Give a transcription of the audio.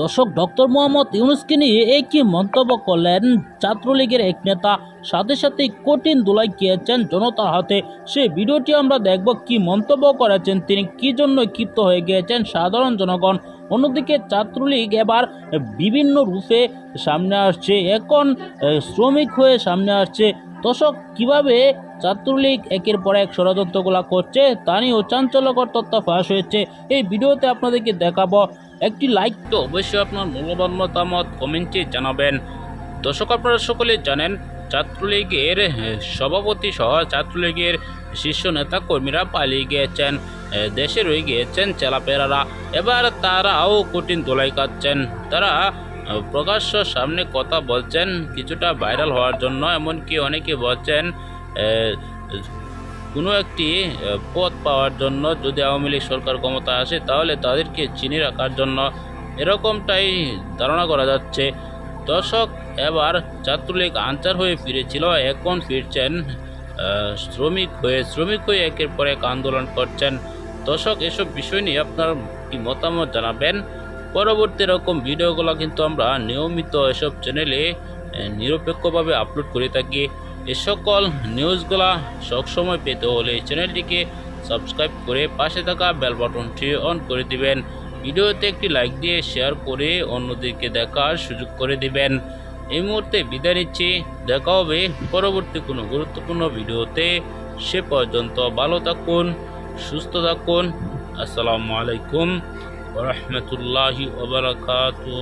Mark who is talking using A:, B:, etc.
A: দর্শক ডক্টর মোহাম্মদ ইউনুসকে নিয়ে এই মন্তব্য করলেন ছাত্রলীগের এক নেতা। সাথে সাথে কঠিন দোলাই গিয়েছেন জনতার হাতে। সেই ভিডিওটি আমরা দেখব কি মন্তব্য করেছেন, তিনি কি জন্য ক্ষিপ্ত হয়ে গিয়েছেন সাধারণ জনগণ। অন্যদিকে ছাত্রলীগ এবার বিভিন্ন রূপে সামনে আসছে, এখন শ্রমিক হয়ে সামনে আসছে। দর্শক, কীভাবে ছাত্রলীগ একের পর এক ষড়যন্ত্রগুলা করছে, তা নিয়েও চাঞ্চল্যকর তথ্য ফাঁস হয়েছে। এই ভিডিওতে আপনাদেরকে দেখাবো একটি লাইক তো অবশ্যই আপনার মূল্যবান মতামত কমেন্টে জানাবেন। দর্শক আপনারা সকলে জানেন, ছাত্রলীগের সভাপতি সহ ছাত্রলীগের শীর্ষ নেতা কর্মীরা পালিয়ে গিয়েছেন দেশে রয়ে গিয়েছেন চেলাপেরারা। এবার তারাও কঠিন দোলাই কাটছেন। তারা প্রকাশ্য সামনে কথা বলছেন, কিছুটা ভাইরাল হওয়ার জন্য, এমনকি অনেকে বলছেন কোনো একটি পদ পাওয়ার জন্য যদি আওয়ামী লীগ সরকার ক্ষমতা আসে, তাহলে তাদেরকে চিনি রাখার জন্য এরকমটাই ধারণা করা যাচ্ছে। দর্শক, এবার ছাত্রলীগ আনসার হয়ে ফিরেছিল, এখন ফিরছেন শ্রমিক হয়ে শ্রমিক হয়ে একের পর এক আন্দোলন করছেন। দর্শক, এসব বিষয় নিয়ে আপনার কি মতামত জানাবেন? পরবর্তী এরকম ভিডিওগুলো কিন্তু আমরা নিয়মিত এসব চ্যানেলে নিরপেক্ষভাবে আপলোড করে থাকি। এ সকল নিউজগুলা সবসময় পেতে হলে চ্যানেলটিকে সাবস্ক্রাইব করে পাশে থাকা বেল বাটনটি অন করে দিবেন। ভিডিওতে একটি লাইক দিয়ে শেয়ার করে অন্যদেরকে দেখার সুযোগ করে দিবেন। এই মুহূর্তে বিদায় নিচ্ছি। দেখা হবে পরবর্তী কোনো গুরুত্বপূর্ণ ভিডিওতে। সে পর্যন্ত ভালো থাকুন, সুস্থ থাকুন। আসসালামু আলাইকুম রহমতুল্লাহি ওবরাকাতুহ